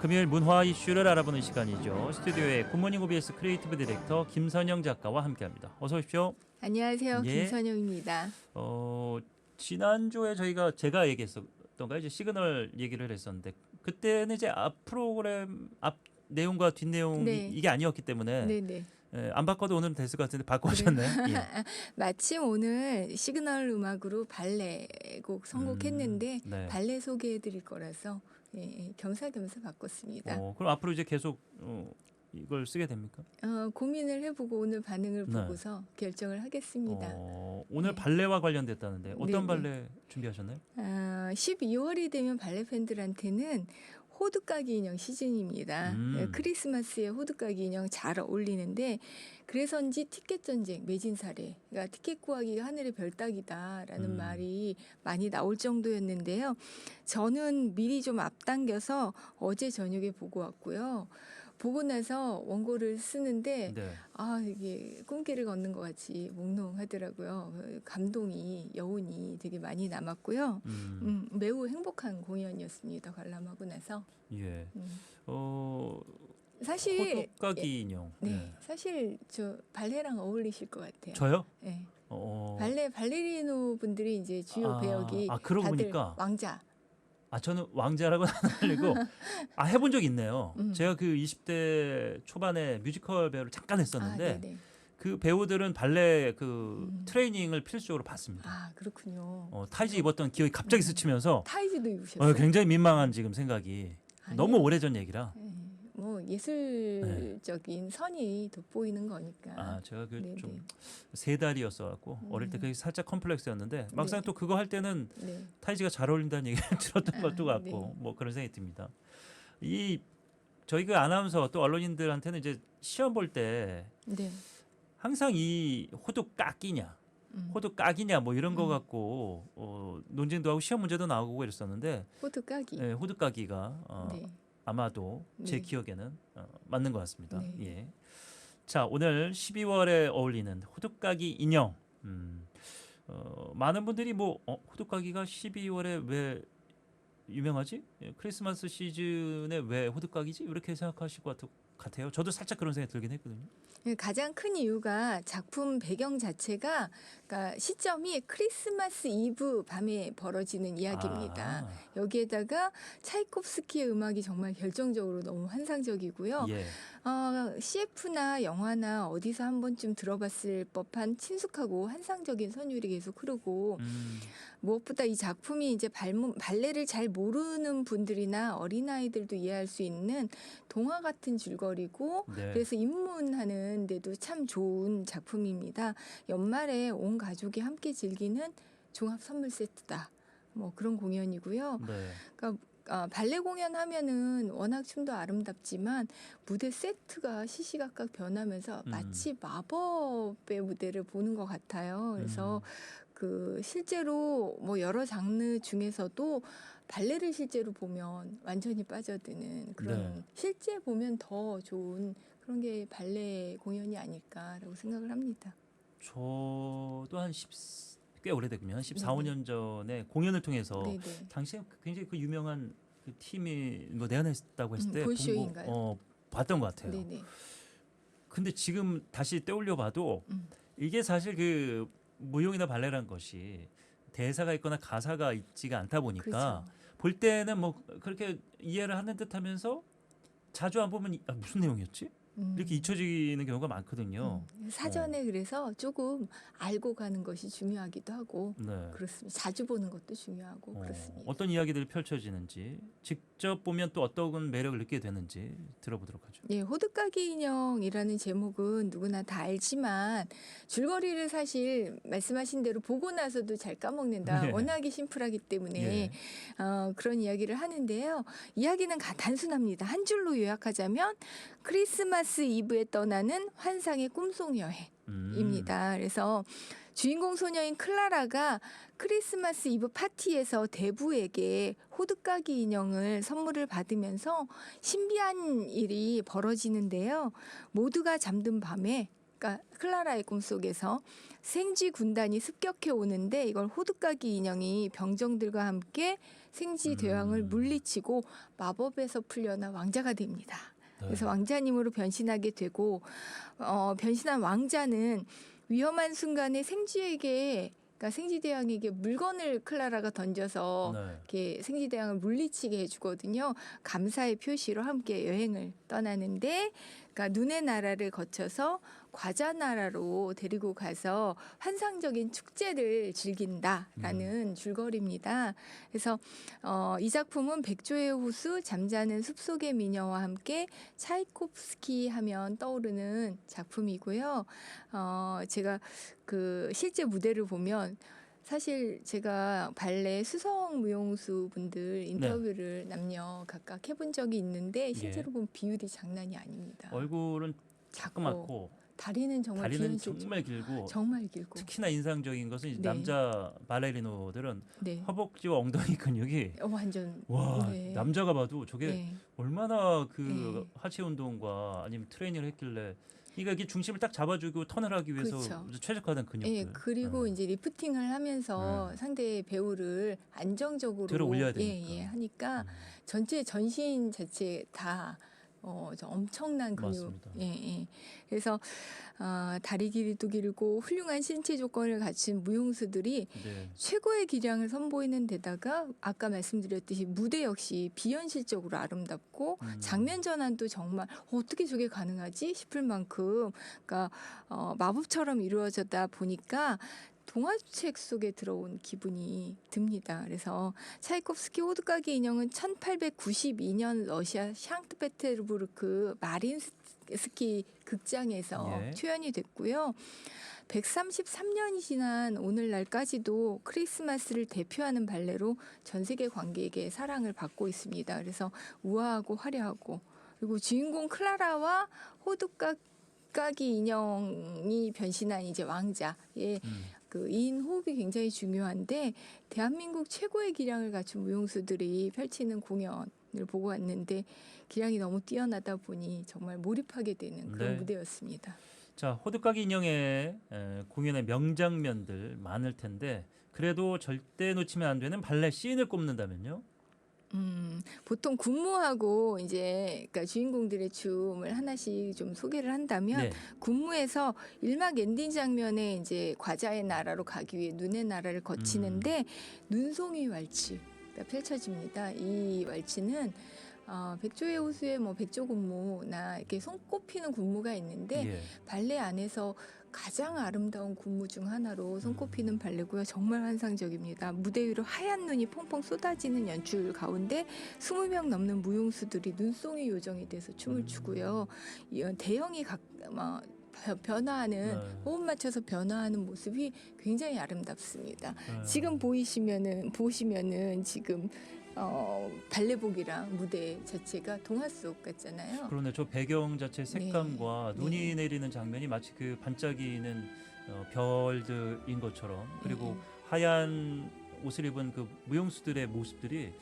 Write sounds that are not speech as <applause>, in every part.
금요일 문화 이슈를 알아보는 시간이죠. 스튜디오에 굿모닝 OBS 크리에이티브 디렉터 김선영 작가와 함께합니다. 어서 오십시오. 안녕하세요. 예. 김선영입니다. 어, 지난주에 저희가 제가 얘기했었던가 이제 시그널 얘기를 했었는데 그때는 이제 앞 프로그램 앞 내용과 뒷 내용이 네. 이게 아니었기 때문에 네네. 예, 안 바꿔도 오늘은 됐을 것 같은데 바꿔오셨네요. 예. <laughs> 마침 오늘 시그널 음악으로 발레곡 선곡했는데 음, 네. 발레 소개해드릴 거라서 예, 예, 겸사겸사 바꿨습니다. 어. 어, 그럼 앞으로 이제 계속 어, 이걸 쓰게 됩니까? 고민을 해보고 오늘 반응을 네. 보고서 결정을 하겠습니다. 어, 오늘 네. 발레와 관련됐다는데 어떤 네, 네. 발레 준비하셨나요? 아, 12월이 되면 발레 팬들한테는 호두까기 인형 시즌입니다. 음. 예, 크리스마스에 호두까기 인형 잘 어울리는데 그래서인지 티켓 전쟁, 매진 사례, 그러니까 티켓 구하기가 하늘의 별따기다라는 음. 말이 많이 나올 정도였는데요. 저는 미리 좀 앞당겨서 어제 저녁에 보고 왔고요. 보고 나서 원고를 쓰는데 네. 아 이게 꿈길을 걷는 것 같이 몽롱하더라고요. 감동이 여운이 되게 많이 남았고요. 음, 음, 매우 행복한 공연이었습니다. 관람하고 나서. 예. 음. 어, 사실 호두까기 인형. 네, 네. 사실 저 발레랑 어울리실 것 같아요. 저요? 네. 어. 발레 발레리노 분들이 이제 주요 아, 배역이 아, 다들 보니까. 왕자. 아 저는 왕자라고는 <laughs> 안 알고 아 해본 적 있네요. 음. 제가 그 20대 초반에 뮤지컬 배우를 잠깐 아, 했었는데 네네. 그 배우들은 발레 그 음. 트레이닝을 필수적으로 받습니다. 아 그렇군요. 어, 타이즈 입었던 기억이 갑자기 스치면서 타이즈도 입으셨어요. 어, 굉장히 민망한 지금 생각이 아니, 너무 오래전 얘기라. 네, 뭐 예술적인 선이 돋보이는 거니까. 아 제가 그. 좀 세 달이었어 갖고 음. 어릴 때 그게 살짝 컴플렉스였는데 막상 네. 또 그거 할 때는 네. 타이즈가 잘 어울린다는 얘기를 <laughs> 들었던 아, 것도 같고 네. 뭐 그런 생각이 듭니다. 이 저희 그 아나운서 또 언론인들한테는 이제 시험 볼때 네. 항상 이 호두 깎이냐 음. 호두 깍이냐 뭐 이런 거 음. 갖고 어, 논쟁도 하고 시험 문제도 나오고 이랬었는데 호두 까기. 예, 호두 깍이가 어, 네. 아마도 제 네. 기억에는 어, 맞는 것 같습니다. 네. 예. 자 오늘 12월에 어울리는 호두까기 인형. 음, 어, 많은 분들이 뭐 어, 호두까기가 12월에 왜 유명하지? 예, 크리스마스 시즌에 왜 호두까기지? 이렇게 생각하실 것 같, 같아요. 저도 살짝 그런 생각이 들긴 했거든요. 예, 가장 큰 이유가 작품 배경 자체가 그러니까 시점이 크리스마스 이브 밤에 벌어지는 이야기입니다. 아, 여기에다가 차이콥스키의 음악이 정말 결정적으로 너무 환상적이고요. 예. 어, CF나 영화나 어디서 한 번쯤 들어봤을 법한 친숙하고 환상적인 선율이 계속 흐르고 음, 무엇보다 이 작품이 이제 발문, 발레를 잘 모르는 분들이나 어린아이들도 이해할 수 있는 동화 같은 줄거리고 네. 그래서 입문하는 데도 참 좋은 작품입니다. 연말에 온 가족이 함께 즐기는 종합 선물 세트다. 뭐 그런 공연이고요. 네. 그러니까 아, 발레 공연 하면은 워낙 춤도 아름답지만 무대 세트가 시시각각 변하면서 음. 마치 마법의 무대를 보는 것 같아요. 그래서 음. 그 실제로 뭐 여러 장르 중에서도 발레를 실제로 보면 완전히 빠져드는 그런 네. 실제 보면 더 좋은 그런 게 발레 공연이 아닐까라고 생각을 합니다. 저도 한 10, 꽤 오래됐군요. 한 14, 네네. 5년 전에 공연을 통해서 네네. 당시에 그 굉장히 그 유명한 그 팀이 뭐 내가 냈다고 했을 음, 때 볼쇼이인가요? 본 거, 어, 봤던 것 같아요. 네네. 근데 지금 다시 떠올려 봐도 음. 이게 사실 그 무용이나 발레란 것이 대사가 있거나 가사가 있지가 않다 보니까 그렇죠. 볼 때는 뭐 그렇게 이해를 하는 듯하면서 자주 안 보면 이- 아, 무슨 내용이었지? 음. 이렇게 잊혀지는 경우가 많거든요. 음, 사전에 그래서 조금 알고 가는 것이 중요하기도 하고 네. 그렇습니다. 자주 보는 것도 중요하고 어, 그렇습니다. 어떤 이야기들이 펼쳐지는지 직접 보면 또 어떤 매력을 느끼게 되는지 들어보도록 하죠. 예, 호두까기 인형이라는 제목은 누구나 다 알지만 줄거리를 사실 말씀하신 대로 보고 나서도 잘 까먹는다. 네. 워낙에 심플하기 때문에 예. 어, 그런 이야기를 하는데요. 이야기는 가, 단순합니다. 한 줄로 요약하자면 크리스마스 이브에 떠나는 환상의 꿈속 여행. 음. 입니다. 그래서 주인공 소녀인 클라라가 크리스마스 이브 파티에서 대부에게 호두까기 인형을 선물을 받으면서 신비한 일이 벌어지는데요. 모두가 잠든 밤에 그러니까 클라라의 꿈속에서 생쥐 군단이 습격해 오는데 이걸 호두까기 인형이 병정들과 함께 생쥐 대왕을 음. 물리치고 마법에서 풀려나 왕자가 됩니다. 네. 그래서 왕자님으로 변신하게 되고 어, 변신한 왕자는 위험한 순간에 생쥐에게 그러니까 생쥐대왕에게 물건을 클라라가 던져서 네. 이렇게 생쥐대왕을 물리치게 해주거든요. 감사의 표시로 함께 여행을 떠나는데, 그러니까 눈의 나라를 거쳐서 과자 나라로 데리고 가서 환상적인 축제를 즐긴다라는 줄거리입니다. 그래서 어, 이 작품은 백조의 호수, 잠자는 숲속의 미녀와 함께 차이콥스키 하면 떠오르는 작품이고요. 어, 제가 그 실제 무대를 보면 사실 제가 발레 수성 무용수 분들 인터뷰를 남녀 각각 해본 적이 있는데 실제로 예. 보면 비율이 장난이 아닙니다. 얼굴은 작고 다리는 정말 다리는 정말 길고 정말 길고 특히나 인상적인 것은 네. 남자 발레리노들은 네 허벅지와 엉덩이 근육이 어, 완전 와 네. 남자가 봐도 저게 네. 얼마나 그 네. 하체 운동과 아니면 트레이닝을 했길래 그러니까 이게 중심을 딱 잡아주고 턴을 하기 위해서 그렇죠. 최적화된 근육들. 예, 그리고 네. 이제 리프팅을 하면서 네. 상대 배우를 안정적으로 들어 올려야 예, 되니까. 예, 하니까 음. 전체 전신 자체 다 어, 저 엄청난 근육. 예, 예. 그래서 어, 다리 길이도 길고 훌륭한 신체 조건을 갖춘 무용수들이 네. 최고의 기량을 선보이는 데다가 아까 말씀드렸듯이 무대 역시 비현실적으로 아름답고 음. 장면 전환도 정말 어떻게 저게 가능하지 싶을 만큼 그러니까 어, 마법처럼 이루어졌다 보니까 동화책 속에 들어온 기분이 듭니다. 그래서 차이콥스키 호두까기 인형은 1892년 러시아 샹트페테르부르크 마린스키 극장에서 예. 초연이 됐고요. 133년이 지난 오늘날까지도 크리스마스를 대표하는 발레로 전 세계 관객에게 사랑을 받고 있습니다. 그래서 우아하고 화려하고 그리고 주인공 클라라와 호두까기 인형이 변신한 이제 왕자의 음. 그 이인 호흡이 굉장히 중요한데 대한민국 최고의 기량을 갖춘 무용수들이 펼치는 공연 을 보고 왔는데 기량이 너무 뛰어나다 보니 정말 몰입하게 되는 그런 네. 무대였습니다. 자 호두까기 인형의 에, 공연의 명장면들 많을 텐데 그래도 절대 놓치면 안 되는 발레 씬을 꼽는다면요? 음, 보통 군무하고 이제 그러니까 주인공들의 춤을 하나씩 좀 소개를 한다면 네. 군무에서 일막 엔딩 장면에 이제 과자의 나라로 가기 위해 눈의 나라를 거치는데 눈송이 왈츠 가 펼쳐집니다. 이 왈츠는 어, 백조의 호수에 뭐 백조 군무나 이렇게 손꼽히는 군무가 있는데 예. 발레 안에서 가장 아름다운 군무 중 하나로 손꼽히는 음. 발레고요. 정말 환상적입니다. 무대 위로 하얀 눈이 펑펑 쏟아지는 연출 가운데 20명 넘는 무용수들이 눈송이 요정이 돼서 춤을 음. 추고요. 이 대형이 각, 막 변- 변화하는 네. 호흡 맞춰서 변화하는 모습이 굉장히 아름답습니다. 네. 지금 보이시면은 보시면은 지금 어, 발레복이랑 무대 자체가 동화 속 같잖아요. 그러네 저 배경 자체 색감과 네. 눈이 네. 내리는 장면이 마치 그 반짝이는 어, 별들인 것처럼 그리고 네. 하얀 옷을 입은 그 무용수들의 모습들이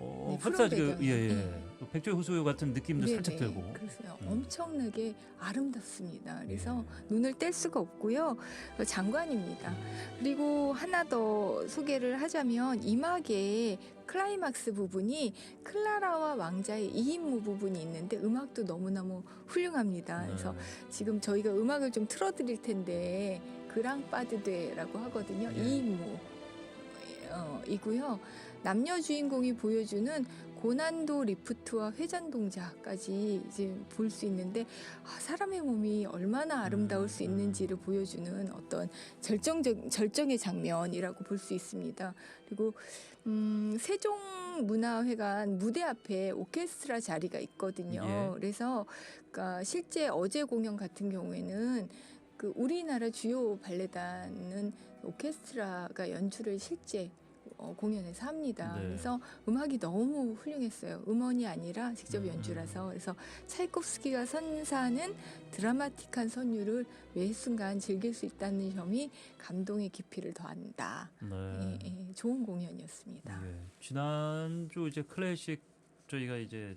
어, 네, 흡사 그 푸른 예. 예. 네. 그 백조의 호수 같은 느낌도 네네. 살짝 들고 그래서 음. 엄청나게 아름답습니다. 그래서 예. 눈을 뗄 수가 없고요. 어, 장관입니다. 음. 그리고 하나 더 소개를 하자면 이막의 클라이막스 부분이 클라라와 왕자의 2인무 부분이 있는데 음악도 너무너무 훌륭합니다. 그래서 네. 지금 저희가 음악을 좀 틀어드릴 텐데 그랑 빠드데라고 하거든요. 예. 이 2인무 어, 이고요. 남녀 주인공이 보여주는 고난도 리프트와 회전 동작까지 이제 볼 수 있는데 아, 사람의 몸이 얼마나 아름다울 음, 수 있는지를 보여주는 어떤 절정적 절정의 장면이라고 볼 수 있습니다. 그리고 음, 세종 문화회관 무대 앞에 오케스트라 자리가 있거든요. 예. 그래서 그러니까 실제 어제 공연 같은 경우에는 그 우리나라 주요 발레단은 오케스트라가 연출을 실제 어, 공연에서 합니다. 네. 그래서 음악이 너무 훌륭했어요. 음원이 아니라 직접 음. 연주라서 그래서 차이콥스키가 선사하는 드라마틱한 선율을 매 순간 즐길 수 있다는 점이 감동의 깊이를 더한다. 네. 예, 예, 좋은 공연이었습니다. 예. 지난주 이제 클래식 저희가 이제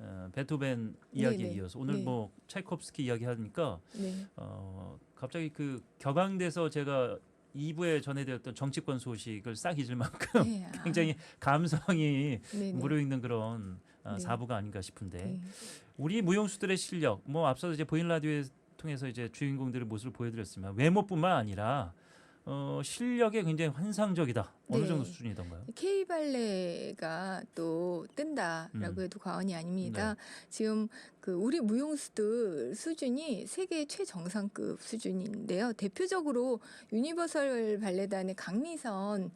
어, 베토벤 이야기에 네네. 이어서 오늘 네. 뭐 차이콥스키 이야기 하니까 네. 어, 갑자기 그 격앙돼서 제가 2부에 전해드렸던 정치권 소식을 싹 잊을 만큼 네, 아, <laughs> 굉장히 감성이 네네. 무르익는 그런 어, 네. 사부가 아닌가 싶은데 네. 우리 무용수들의 실력 뭐 앞서서 이제 보인 라디오에 통해서 이제 주인공들의 모습을 보여드렸지만 외모뿐만 아니라 어, 실력이 굉장히 환상적이다 어느 네. 정도 수준이던가요? K 발레가 또 뜬다라고 음. 해도 과언이 아닙니다. 네. 지금 그 우리 무용수들 수준이 세계 최정상급 수준인데요. 대표적으로 유니버설 발레단의 강미선 어,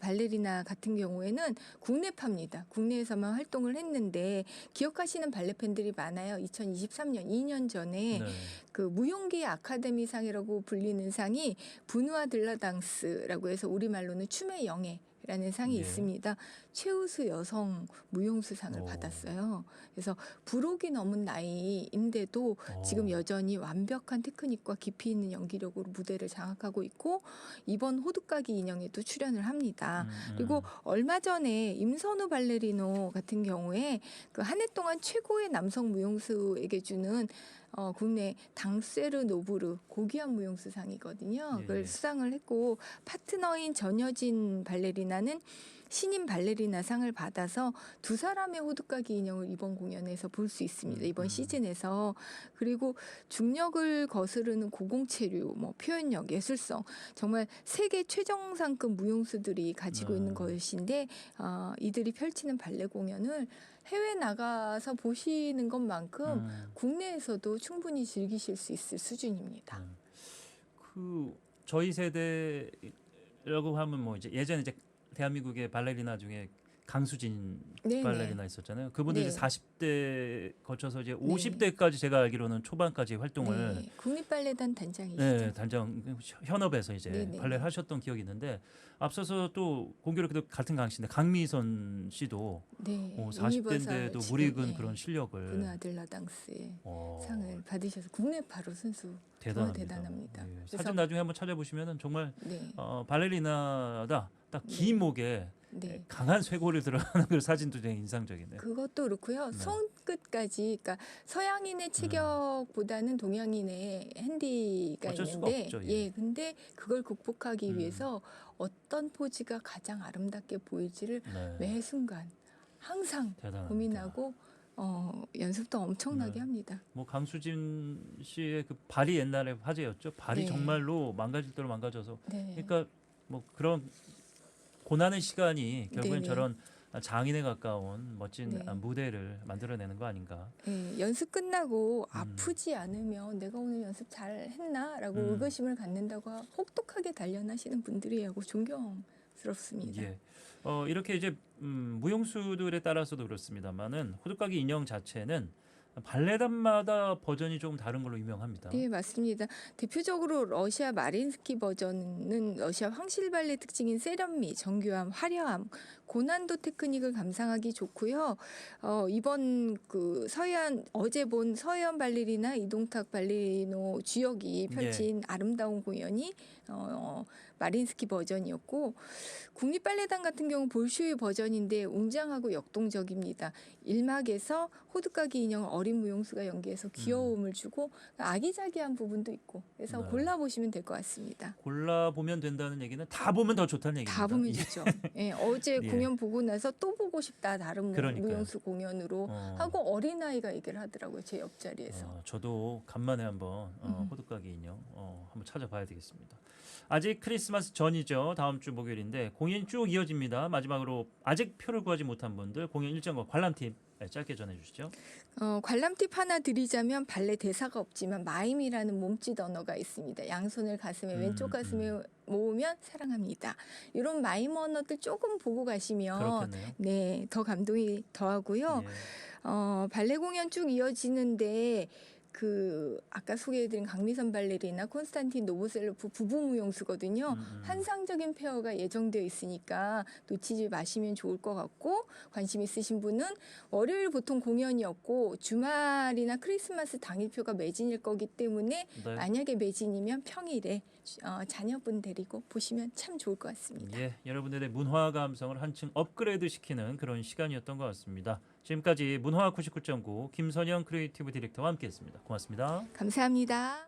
발레리나 같은 경우에는 국내파입니다. 국내에서만 활동을 했는데 기억하시는 발레 팬들이 많아요. 2023년 2년 전에 네. 그 무용계 아카데미 상이라고 불리는 상이 부누아 들라당스라고 해서 우리말로는 춤의 영예 라는 상이 예. 있습니다. 최우수 여성 무용수상을 오. 받았어요. 그래서 부록이 넘은 나이인데도 어. 지금 여전히 완벽한 테크닉과 깊이 있는 연기력으로 무대를 장악하고 있고 이번 호두까기 인형에도 출연을 합니다. 음, 음. 그리고 얼마 전에 임선우 발레리노 같은 경우에 그 한 해 동안 최고의 남성 무용수에게 주는 어, 국내 당세르 노브르 고귀한 무용 수상이거든요. 예, 그걸 예. 수상을 했고 파트너인 전여진 발레리나는 신인 발레리나 상을 받아서 두 사람의 호두까기 인형을 이번 공연에서 볼 수 있습니다. 음, 이번 음. 시즌에서 그리고 중력을 거스르는 고공체류, 뭐 표현력, 예술성 정말 세계 최정상급 무용수들이 가지고 네. 있는 것인데 어, 이들이 펼치는 발레 공연을 해외 나가서 보시는 것만큼 음. 국내에서도 충분히 즐기실 수 있을 수준입니다. 음. 그 저희 세대라고 하면 뭐 이제 예전에 이제 대한민국의 발레리나 중에 강수진 네네. 발레리나 있었잖아요. 그분들 네. 이제 40대 거쳐서 이제 50대까지 제가 알기로는 초반까지 활동을 네, 국립발레단 단장이시죠. 네, 단장 현업에서 이제 네네. 발레를 하셨던 기억이 있는데 앞서서 또 공교롭게도 같은 강씨인데 강미선 씨도 네, 어, 유니버설 40대인데도 지금, 무리익은 예, 그런 실력을 브나들라당스의 어, 상을 받으셔서 국내파로 순수 대단합니다. 대단합니다. 예, 그래서- 사진 나중에 한번 찾아보시면은 정말 네, 어, 발레리나다 딱 네. 긴 목에 네. 강한 쇄골을 들어가는 그 사진도 되게 인상적이네요. 그것도 그렇고요. 네. 손끝까지, 그러니까 서양인의 체격보다는 동양인의 핸디가 어쩔 수가 있는데, 없죠, 예. 예, 근데 그걸 극복하기 음. 위해서 어떤 포즈가 가장 아름답게 보일지를 네, 매 순간 항상 대단합니다. 고민하고 어, 연습도 엄청나게 네. 합니다. 뭐 강수진 씨의 그 발이 옛날에 화제였죠. 발이 네. 정말로 망가질 대로 망가져서 네. 그러니까 뭐 그런 고난의 시간이 결국엔 네네. 저런 장인에 가까운 멋진 네. 아, 무대를 만들어내는 거 아닌가. 예, 연습 끝나고 음. 아프지 않으면 내가 오늘 연습 잘 했나라고 음. 의구심을 갖는다고 혹독하게 단련하시는 분들이하고 존경스럽습니다. 예. 어, 이렇게 이제 음, 무용수들에 따라서도 그렇습니다만은 호두까기 인형 자체는 발레단마다 버전이 조금 다른 걸로 유명합니다. 네, 맞습니다. 대표적으로 러시아 마린스키 버전은 러시아 황실 발레 특징인 세련미, 정교함, 화려함, 고난도 테크닉을 감상하기 좋고요. 어, 이번 그 서해안 어제 본 서해안 발레리나 이동탁 발레리노 주역이 펼친 아름다운 공연이 어, 마린스키 버전이었고 국립 발레단 같은 경우 볼쇼이 버전인데 웅장하고 역동적입니다. 일막에서 호두까기 인형 어린 무용수가 연기해서 귀여움을 주고 아기자기한 부분도 있고 그래서 네. 골라 보시면 될 것 같습니다. 골라 보면 된다는 얘기는 다 보면 더 좋다는 얘기입니다. 다 보면 예. 좋죠. <laughs> 예, 어제 예. 공연 보고 나서 또 보고 싶다 다른 무- 그러니까요. 무용수 공연으로 어. 하고 어린 아이가 얘기를 하더라고요 제 옆자리에서. 어, 저도 간만에 한번 어, 음. 호두까기 인형 어, 한번 찾아봐야 되겠습니다. 아직 크리스마스 전이죠. 다음 주 목요일인데 공연 쭉 이어집니다. 마지막으로 아직 표를 구하지 못한 분들 공연 일정과 관람팁 네, 짧게 전해 주시죠. 어, 관람 팁 하나 드리자면 발레 대사가 없지만 마임이라는 몸짓 언어가 있습니다. 양손을 가슴에 음, 왼쪽 가슴에 모으면 사랑합니다. 이런 마임 언어들 조금 보고 가시면 그렇겠네요. 네, 더 감동이 더하고요. 예. 어, 발레 공연 쭉 이어지는데 그 아까 소개해드린 강미선 발레리나 콘스탄틴 노보셀로프 부부 무용수거든요. 음, 음. 환상적인 페어가 예정되어 있으니까 놓치지 마시면 좋을 것 같고 관심 있으신 분은 월요일 보통 공연이었고 주말이나 크리스마스 당일표가 매진일 거기 때문에 네. 만약에 매진이면 평일에 어, 자녀분 데리고 보시면 참 좋을 것 같습니다. 예, 여러분들의 문화 감성을 한층 업그레이드 시키는 그런 시간이었던 것 같습니다. 지금까지 문화학 99.9 김선영 크리에이티브 디렉터와 함께했습니다. 고맙습니다. 감사합니다.